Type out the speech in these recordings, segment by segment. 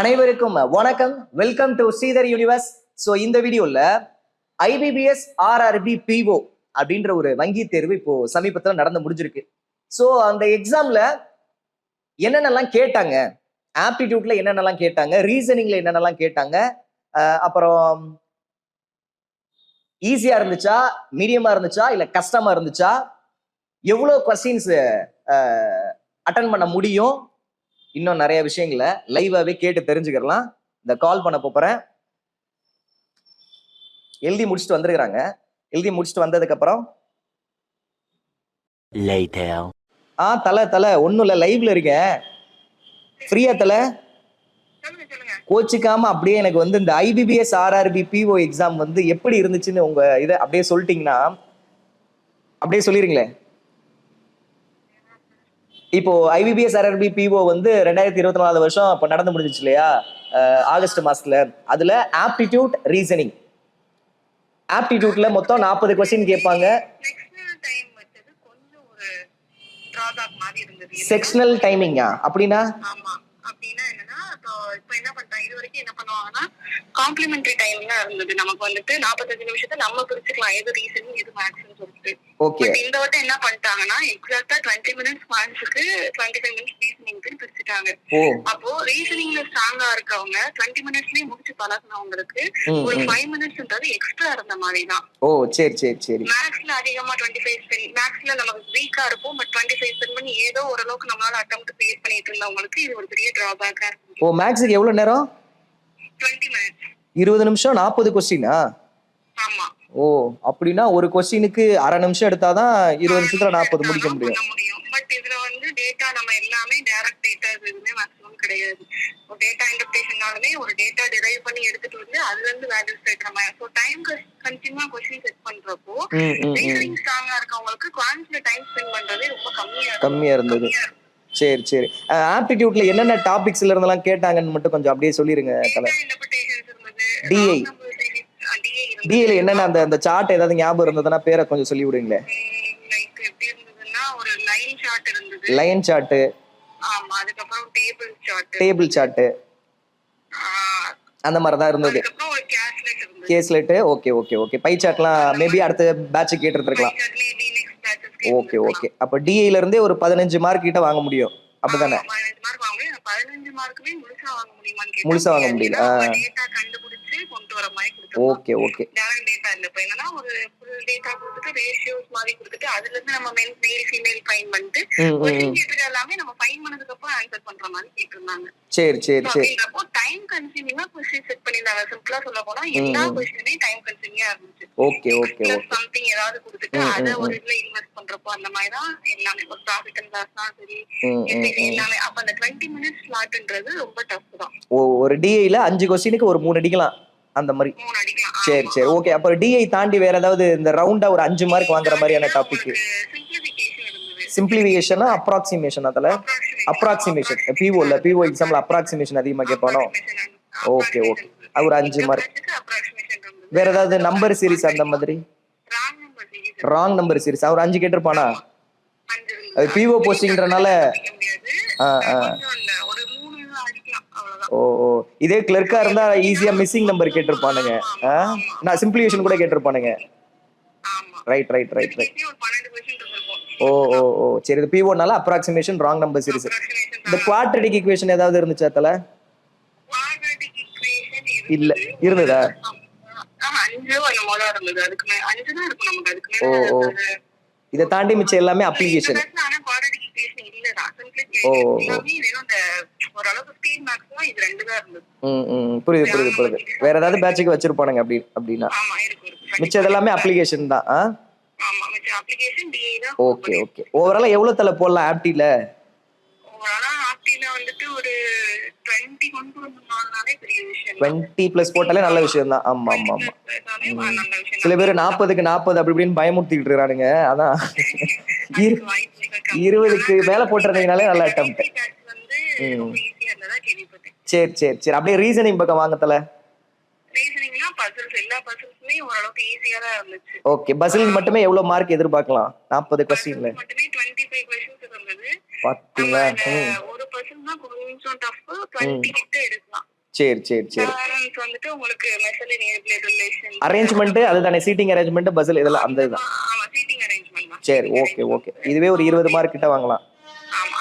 அனைவருக்கும் வணக்கம். Welcome to Sridhar universe so இந்த வீடியோல ஐபிபிஎஸ் ஆர்ஆர்பி பிஓ அப்படின்ற ஒரு வங்கி தேர்வு இப்போ சமீபத்தில் நடந்து முடிஞ்சிருக்கு. ஸோ அந்த எக்ஸாம்ல என்னென்னலாம் கேட்டாங்க? ஆப்டிடியூட்ல என்னென்னலாம் கேட்டாங்க? ரீசனிங்ல என்னென்னலாம் கேட்டாங்க? அப்புறம் ஈஸியா இருந்துச்சா? மீடியமா இருந்துச்சா? இல்ல கஷ்டமா இருந்துச்சா? எவ்வளோ கொஸ்டின்ஸ் அட்டன் பண்ண முடியும்? இன்னும் நிறைய விஷயங்களை லைவாவே கேட்டு தெரிஞ்சுக்கலாம் இந்த கால் பண்ண போறேன். எழுதி முடிச்சுட்டு வந்திருக்கிறாங்க. எழுதி முடிச்சுட்டு வந்ததுக்கு அப்புறம். ஆ தலை தலை. ஒன்றும் இல்லை லைவ்ல இருக்கேன். ஃப்ரீயா தலை? கோச்சிக்காம அப்படியே எனக்கு வந்து இந்த ஐபிபிஎஸ் ஆர்ஆர்பி பிஓ எக்ஸாம் வந்து எப்படி இருந்துச்சுன்னு உங்க இதை அப்படியே சொல்லிட்டீங்கன்னா அப்படியே சொல்லிருங்களேன் இப்போ ஐபிபிஎஸ் ஆர்ஆர்பி பிஓ வந்து ரெண்டாயிரத்தி இருபத்தி நாலு வருஷம் இப்போ நடந்து முடிஞ்சிச்சு இல்லையா? ஆகஸ்ட் மாசத்துல. அதுல ஆப்டிடியூட் ரீசனிங் ஆப்டிடியூட்ல மொத்தம் நாற்பது கொஸ்டின் கேட்பாங்க. செக்ஷனல் டைம் வச்சது கொஞ்சம் ஒரு டிராபேக் மாதிரி இருந்தது. செக்ஷனல் டைமிங்கா அப்படின்னா? அப்படின்னா என்னன்னா இப்போ என்ன பண்ணிட்டாங்க இது வரைக்கும் என்ன பண்ணுவாங்கன்னா காம்ப்ளிமெண்டரி டைம்லாம் இருந்தது. நமக்கு வந்துட்டு நாற்பத்தஞ்சு நிமிஷத்தை நம்ம பிரிச்சுக்கலாம் எது ரீசனிங் எது மேக்ஸ்னு சொல்லிட்டு ஓகே இந்த வட்டம் என்ன பண்ணிட்டாங்கன்னா எக்ஸாக்டா டுவெண்ட்டி மினிட்ஸ் மேக்ஸுக்கு டுவெண்ட்டி ஃபைவ் மினிட்ஸ் ரீசனிங்க்கு பிரிச்சுட்டாங்க. அப்போ ரீசனிங்ல ஸ்ட்ராங்கா இருக்கவங்க டுவெண்ட்டி மினிட்ஸ்லயே முடிச்சு பழகினவங்களுக்கு ஒரு. ஃபைவ் மினிட்ஸ்ன்றது எக்ஸ்ட்ரா இருந்த மாதிரி தான். ஓ சரி சரி சரி. மேக்ஸ்ல அதிகமா டுவெண்ட்டி ஃபைவ் ஸ்பெண்ட் மேக்ஸ்ல நமக்கு வீக்கா இருப்போம் பட் டுவெண்ட்டி ஃபைவ் ஸ்பெண்ட் பண்ணி ஏதோ ஓரளவுக்கு நம்மளால அட்டம் கிரியேட் பண்ணிட்டு இருந்தவங்களுக்கு இது ஒரு பெரிய டிராபேக்கா இருக்கு ஓ மேக்ஸுக்கு எவ்வளவு நேரம்? டுவெண்ட்டி மினிட்ஸ் இருபது நிமிஷம் நாற்பது கொஸ்டினா ஆமா. ஓ அப்படின்னா ஒரு கொஸ்டினுக்கு அரை நிமிஷம் எடுத்தாதான் இருபது நிமிஷத்துல நாற்பது முடிக்க முடியும். பட் இதுல வந்து டேட்டா நம்ம எல்லாமே டைரக்ட் டேட்டா எதுவுமே மேக்ஸிமம் கிடையாது. ஒரு டேட்டா இன்டர்பிரேஷனாலுமே ஒரு டேட்டா டிரைவ் பண்ணி எடுத்துட்டு வந்து அதுல இருந்து வேல்யூஸ் மாதிரி ஸோ டைம் கன்சியூமா கொஸ்டின் செட் பண்றப்போ. ரீசனிங் ஸ்ட்ராங்கா இருக்கவங்களுக்கு குவான்ஸ்ல டைம் ஸ்பெண்ட் பண்றதே ரொம்ப கம்மியா. கம்மியா இருந்தது. சரி சரி. ஆப்டிடியூட்ல என்னென்ன டாபிக்ஸ்ல இருந்தெல்லாம் கேட்டாங்கன்னு மட்டும் கொஞ்சம் அப்படியே சொல்லிருங்க தலை. டிஏல என்னென்ன அந்த அந்த சார்ட் ஏதாவது ஞாபகம் இருந்ததுன்னா பேரை கொஞ்சம் சொல்லி விடுங்களே. லைன் சார்ட்டு ஆமா, அதுக்கப்புறம். டேபிள் சார்ட்டு ஆ, அந்த மாதிரி தான் இருந்தது. Caselet okay okay okay pie சார்ட்லாம் maybe அடுத்த பேட்ச் கேட்டுருக்கலாம் ஓகே. ஓகே அப்போ டிஏல இருந்தே ஒரு பதினஞ்சு மார்க் கிட்ட வாங்க முடியும். அப்படிதானே? ஆமா, 15 mark வாங்க முடியும். 15 மார்க்குமே முழுசா வாங்க முடியுமான்னு முழுசா வாங்க. முடியல. data கண்டுபிடிச்சு கொண்டு வர மாதிரி கொடுத்திருப்பாங்க. Okay okay. டேரக்ட் டேட்டா இல்ல. இப்ப என்னன்னா ஒரு ஃபுல் டேட்டா கொடுத்துட்டு ரேஷியோஸ் மாதிரி கொடுத்துட்டு அதுல இருந்து நம்ம மென் மேல் ஃபீமேல் ஃபைன் பண்ணிட்டு கொஸ்டின் எல்லாமே நம்ம ஃபைன் பண்ணதுக்கு அப்புறம் ஆன்சர் பண்ற மாதிரி கேட்டிருந்தாங்க. சரி சரி சரி. அப்படின்றப்போ டைம் கன்சியூமிங்கா கொஸ்டின் செட் பண்ணிருந்தாங்க சிம்பிளா சொல்ல போனா எல்லா. கொஸ்டினுமே டைம் கன்சியூமிங்கா இருந்துச்சு. ஓகே ஓகே சம்திங் ஏதாவது கொடுத்துட்டு அத ஒரு இதுல இன்வெஸ்ட் பண்றப்போ அந்த மாதிரி தான் எல்லாமே. ஒரு ப்ராஃபிட் அண்ட் சரி. எல்லாமே. அப்ப அந்த டுவெண்ட்டி மினிட்ஸ் ஸ்லாட்ன்றது ரொம்ப டஃப் தான். ஒரு டிஐல அஞ்சு கொஸ்டினுக்கு ஒரு மூணு அடிக்கலாம் அந்த மாதிரி. சரி சரி ஓகே அப்போ டிஐ தாண்டி வேற ஏதாவது இந்த ரவுண்டா ஒரு அஞ்சு மார்க் வாங்குற மாதிரியான டாபிக் சிம்பிளிஃபிகேஷனா அப்ராக்சிமேஷன் அதில்? அப்ராக்சிமேஷன் பிஓ இல்ல பிஓ எக்ஸாம்ல அப்ராக்சிமேஷன் அதிகமா கேட்பானோ? ஓகே ஓகே ஒரு அஞ்சு மார்க் வேற ஏதாவது நம்பர் சீரிஸ் அந்த மாதிரி? ராங் நம்பர் சீரிஸ் அவர் அஞ்சு கேட்டிருப்பானா? அது PO postingன்றனால, ஆ, ஆ. ஒரு மூணு அடிக்கலாம் அவ்வளவுதான் ஓ ஓ. இதே கிளர்க்கா இருந்தா ஈஸியா மிஸ்ஸிங் நம்பர் கேட்டிருப்பானுங்க? நான் சிம்பிளிஃபிகேஷன் கூட கேட்டிருப்பானுங்க. ரைட் ரைட் ரைட் ரைட் ஓ ஓ ஓ. சரி இது பிஓனால அப்ராக்சிமேஷன் ராங் நம்பர் சீரிஸ் இந்த குவாட்ரடிக் ஈக்குவேஷன் ஏதாவது இருந்துச்சா தல? இல்ல இருந்ததா? ஓ, ஓ. இதை தாண்டி மிச்சம் எல்லாமே அப்ளிகேஷன் ஓ, ஓ. தான் இது ரெண்டு தான் இருந்தது. ம் ம் புரியுது புரியுது புரியுது. வேற ஏதாவது பேட்சுக்கு வச்சிருப்பானுங்க அப்படி அப்படின்னா. மிச்சம் இதெல்லாமே அப்ளிகேஷன் தான். Okay okay. ஓவராலா எவ்வளவு தலை போடலாம் ஆப்டில ஓவராலா ஆப்டில வந்துட்டு ஒரு 20 கொண்டு வந்தாலே பெரிய விஷயம் தான். டுவெண்ட்டி பிளஸ் போட்டாலே நல்ல விஷயம் தான். ஆமா ஆமா ஆமா. 20 plus நல்ல விஷயம் சில. பேர் நாற்பதுக்கு நாற்பது அப்படி இப்படின்னு பயமுறுத்திக்கிட்டு இருக்கானுங்க அதான். இருபதுக்கு மேல போட்டிருந்தீங்கனாலே நல்ல attempt. Basic maths வந்து ரொம்ப easy ஆ இருந்ததா கேள்விப்பட்டேன். சரி சரி சரி. அப்படியே ரீசனிங் பக்கம் வாங்க தல Reasoningனா puzzles, எல்லா puzzlesமே ஓரளவுக்கு ஆ தான் இருந்துச்சு. ஓகே பஸ்ஸில் மட்டுமே எவ்வளவு மார்க் எதிர்பார்க்கலாம்? நாற்பது கொஸ்டின்ல Puzzles மட்டுமே 25 questions இருந்தது. பாத்தீங்களா? ஒரு puzzle தான் கொஞ்சம் tough, 20 கிட்ட எடுக்கலாம். சரி சரி சரி. வந்துட்டு உங்களுக்கு அரேஞ்ச்மெண்ட் அதுதானே? சீட்டிங் அரேஞ்ச்மெண்ட் பஸ்ஸில் இதெல்லாம் அந்த இதுதான் ஆமா சீட்டிங் அரேஞ்ச்மெண்ட் தான். சரி ஓகே ஓகே இதுவே ஒரு இருபது மார்க் கிட்ட வாங்கலாம்.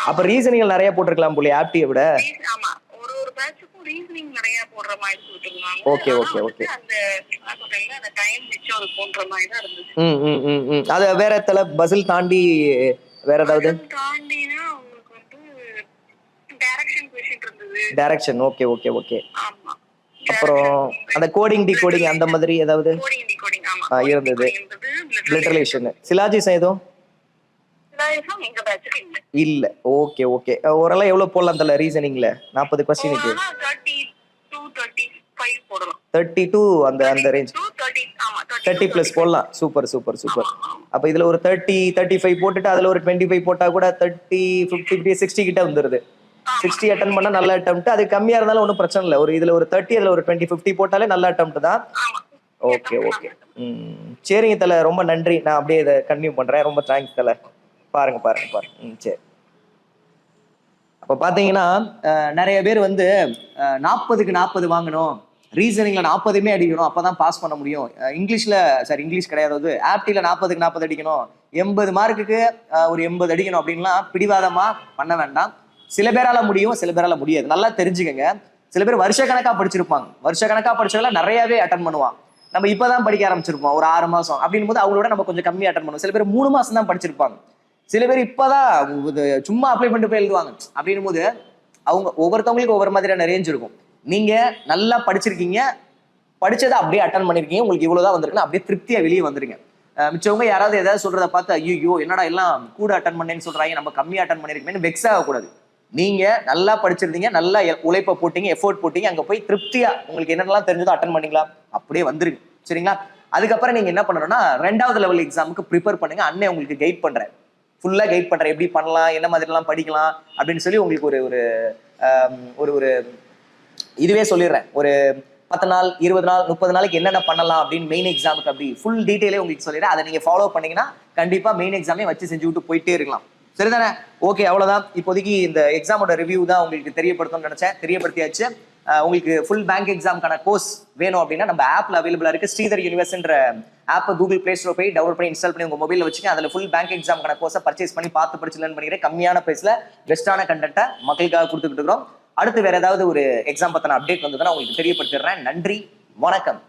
அப்ப ரீசனிங் நிறைய போட்டிருக்கலாம் போல ஆப்டியை விட Reason- ஆமா ஒரு ஒரு பேட்சுக்கும் ரீசனிங் நிறைய போடுற மாதிரி Okay, ஆனா okay, வந்துட்டு அந்த அந்த டைம் மிச்சம் போன்ற மாதிரி தான் இருந்துச்சு ம் ம் ம் ம். அது வேற தலை பஸ்ஸில் தாண்டி வேற ஏதாவது? தாண்டினா உங்களுக்கு வந்து டைரக்ஷன் கொஷின் இருந்தது. டைரக்ஷன் ஓகே ஓகே ஓகே ஆமா. அப்புறம் அந்த கோடிங் டி கோடிங் அந்த மாதிரி ஏதாவது? கோடிங் டிகோடிங் ஆமா. இருந்தது. பிளட் ரிலேஷன் சிலாஜிஸ் எதுவும்? ரிலேஷன் எங்க பேட்சுக்கு இல்ல. இல்ல ஓகே ஓகே ஓரளவு எவ்வளவு போடலாம் தல ரீசனிங்ல நாற்பது கொஸ்டினுக்கு தேர்ட்டி டூ தேர்ட்டி ஃபைவ் போடலாம் தேர்ட்டி டூ அந்த அந்த ரேஞ்ச் தேர்ட்டி பிளஸ் போடலாம். Super super super. அப்ப இதுல ஒரு தேர்ட்டி தேர்ட்டி ஃபைவ் போட்டுட்டு அதுல ஒரு டுவெண்ட்டி ஃபைவ் போட்டா கூட தேர்ட்டி ஃபிஃப்டி சிக்ஸ்டி கிட்ட வந்துருது. சிக்ஸ்டி அட்டன் பண்ணா நல்ல அட்டம் அது கம்மியா இருந்தாலும் ஒன்றும் பிரச்சனை இல்லை. ஒரு இதுல ஒரு தேர்ட்டி அதுல ஒரு டுவெண்ட்டி ஃபிஃப்டி போட்டாலே நல்ல அட்டம் தான். ஓகே ஓகே ம். சரிங்க தல. ரொம்ப நன்றி. நான் அப்படியே இதை கண்டினியூ பண்றேன். ரொம்ப தேங்க்ஸ் தல. பாருங்க பாருங்க பாருங்க. ம் சரி. அப்போ பார்த்தீங்கன்னா நிறைய பேர் வந்து நாற்பதுக்கு நாற்பது வாங்கணும். ரீசனிங்ல நாற்பதுமே அடிக்கணும். அப்பதான் பாஸ் பண்ண முடியும். இங்கிலீஷ்ல சாரி இங்கிலீஷ் கிடையாது ஆப்டில நாற்பதுக்கு நாற்பது அடிக்கணும். எண்பது மார்க்குக்கு ஒரு எண்பது அடிக்கணும் அப்படின்லாம் பிடிவாதமா பண்ண வேண்டாம். சில பேரால முடியும் சில பேரால முடியாது. நல்லா தெரிஞ்சுக்கங்க. சில பேர் வருஷ கணக்கா படிச்சிருப்பாங்க. வருஷ கணக்கா படிச்சவங்க நிறையவே அட்டன் பண்ணுவான் நம்ம இப்பதான் படிக்க ஆரம்பிச்சிருப்போம். ஒரு ஆறு மாசம். அப்படின் போது அவங்களோட நம்ம கொஞ்சம் கம்மியா அட்டன் பண்ணுவோம். சில பேர் மூணு மாசம் தான் படிச்சிருப்பாங்க. சில பேர் இப்பதான் இது சும்மா அப்ளை பண்ணிட்டு போய் எழுதுவாங்க. அப்படின்னும் போது அவங்க ஒவ்வொருத்தவங்களுக்கும் ஒவ்வொரு மாதிரியான ரேஞ்ச் இருக்கும். நீங்க நல்லா படிச்சிருக்கீங்க. படிச்சதை அப்படியே அட்டன் பண்ணிருக்கீங்க. உங்களுக்கு இவ்வளவுதான் வந்திருக்குன்னு அப்படியே திருப்தியா வெளியே வந்துருங்க. மிச்சவங்க யாராவது ஏதாவது சொல்றத பார்த்து ஐயோ என்னடா எல்லாம் கூட அட்டன் பண்ணேன்னு சொல்றாங்க. நம்ம கம்மியா அட்டன் பண்ணிருக்கேன்னு வெக்ஸ் ஆகக்கூடாது. நீங்க நல்லா படிச்சிருந்தீங்க நல்லா எ- உழைப்பை போட்டீங்க எஃபோர்ட் போட்டீங்க அங்க போய் திருப்தியா உங்களுக்கு என்னென்னலாம் தெரிஞ்சதோ அட்டன் பண்ணீங்களா? அப்படியே வந்துருங்க. சரிங்களா? அதுக்கப்புறம் நீங்க என்ன பண்ணணும்னா ரெண்டாவது லெவல் எக்ஸாமுக்கு ப்ரிப்பேர் பண்ணுங்க. அண்ணே உங்களுக்கு கைட் பண்றேன் ஃபுல்லா கைட் பண்றேன் எப்படி பண்ணலாம் என்ன மாதிரிலாம் படிக்கலாம் அப்படின்னு சொல்லி உங்களுக்கு ஒரு ஒரு ஒரு ஒரு இதுவே சொல்லிடுறேன். ஒரு பத்து நாள் இருபது நாள் முப்பது நாளைக்கு என்னென்ன பண்ணலாம் அப்படின்னு மெயின் எக்ஸாமுக்கு அப்படி ஃபுல் டீட்டெயிலே உங்களுக்கு சொல்லிடுறேன். அதை நீங்க ஃபாலோ பண்ணீங்கன்னா கண்டிப்பா மெயின் எக்ஸாமே வச்சு செஞ்சு விட்டு போயிட்டே இருக்கலாம். சரிதானே? ஓகே அவ்வளவுதான். இப்போதைக்கு இந்த எக்ஸாமோட ரிவ்யூ தான் உங்களுக்கு தெரியப்படுத்தணும்னு நினைச்சேன். தெரியப்படுத்தியாச்சு. உங்களுக்கு ஃபுல் பேங்க் எக்ஸாம்க்கான கோர்ஸ் வேணும் அப்படின்னா நம்ம ஆப்ல அவைலபிளா இருக்கு. ஸ்ரீதர் யூனிவர்ஸ்ன்ற ஆப்பை கூகுள் பிளே ஸ்டோர் போய் டவுன்லோட் பண்ணி இன்ஸ்டால் பண்ணி உங்க மொபைலில் வச்சுக்க அதுல ஃபுல் பேங்க் எக்ஸாம்க்கான கோர்ஸை பர்ச்சேஸ் பண்ணி பார்த்து படிச்சு லேர்ன் பண்ணிக்கிறேன் கம்மியான பிரைஸ்ல பெஸ்ட்டான கண்டென்ட்டை மக்களுக்காக கொடுத்துக்கிட்டு இருக்கிறோம். அடுத்து வேற ஏதாவது ஒரு எக்ஸாம் பத்தின அப்டேட் வந்ததுன்னா உங்களுக்கு தெரியப்படுத்திடுறேன். நன்றி வணக்கம்.